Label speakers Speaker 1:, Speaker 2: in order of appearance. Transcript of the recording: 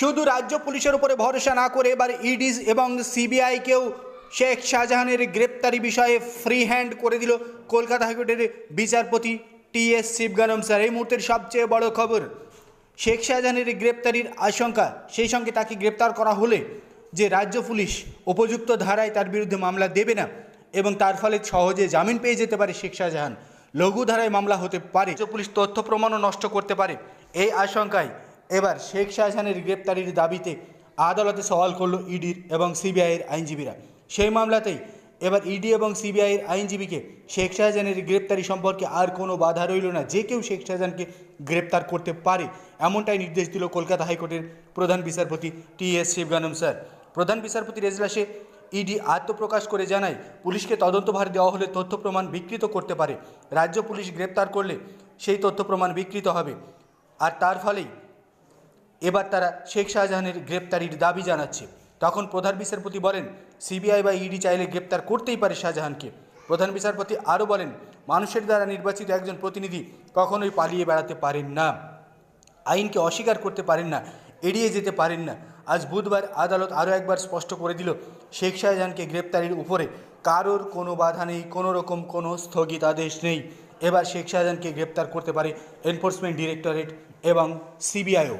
Speaker 1: শুধু রাজ্য পুলিশের উপরে ভরসা না করে এবার ইডি এবং সিবিআইকেও শেখ শাহজাহানের গ্রেপ্তারি বিষয়ে ফ্রি হ্যান্ড করে দিল কলকাতা হাইকোর্টের বিচারপতি টি এস শিবগানম স্যার। এই মুহূর্তের সবচেয়ে বড় খবর, শেখ শাহজাহানের গ্রেপ্তারির আশঙ্কা, সেই সঙ্গে তাকে গ্রেপ্তার করা হলে যে রাজ্য পুলিশ উপযুক্ত ধারায় তার বিরুদ্ধে মামলা দেবে না এবং তার ফলে সহজে জামিন পেয়ে যেতে পারে শেখ শাহজাহান। লঘু ধারায় মামলা হতে পারে। পুলিশ তথ্য প্রমাণও নষ্ট করতে পারে। এই আশঙ্কায় এবার শেখ শাহজাহানের গ্রেপ্তারির দাবিতে আদালতে সওয়াল করল ইডির এবং সিবিআইয়ের আইনজীবীরা। সেই মামলাতেই এবার ইডি এবং সিবিআইয়ের আইনজীবীকে শেখ শাহজাহানের গ্রেপ্তারি সম্পর্কে আর কোনো বাধা রইল না, যে কেউ শেখ শাহজাহানকে গ্রেপ্তার করতে পারে, এমনটাই নির্দেশ দিল কলকাতা হাইকোর্টের প্রধান বিচারপতি টি এস শিবগানম স্যার। প্রধান বিচারপতির এজলাসে ইডি আত্মপ্রকাশ করে জানায়, পুলিশকে তদন্তভার দেওয়া হলে তথ্য প্রমাণ বিকৃত করতে পারে। রাজ্য পুলিশ গ্রেপ্তার করলে সেই তথ্য প্রমাণ বিকৃত হবে। আর তার ফলেই এবার তারা শেখ শাহজাহানের গ্রেপ্তারির দাবি জানাচ্ছে। তখন প্রধান বিচারপতি বলেন, সিবিআই বা ইডি চাইলে গ্রেপ্তার করতেই পারে শাহজাহানকে। প্রধান বিচারপতি আরও বলেন, মানুষের দ্বারা নির্বাচিত একজন প্রতিনিধি কখনোই পালিয়ে বেড়াতে পারেন না। আইনকে অস্বীকার করতে পারেন না, এড়িয়ে যেতে পারেন না। আজ বুধবার আদালত আরও একবার স্পষ্ট করে দিল, শেখ শাহজাহানকে গ্রেপ্তারির উপরে কারোর কোনো বাধা নেই, কোনো রকম কোনো স্থগিতাদেশ নেই। এবার শেখ শাহজাহানকে গ্রেপ্তার করতে পারে এনফোর্সমেন্ট ডিরেক্টরেট এবং সিবিআইও।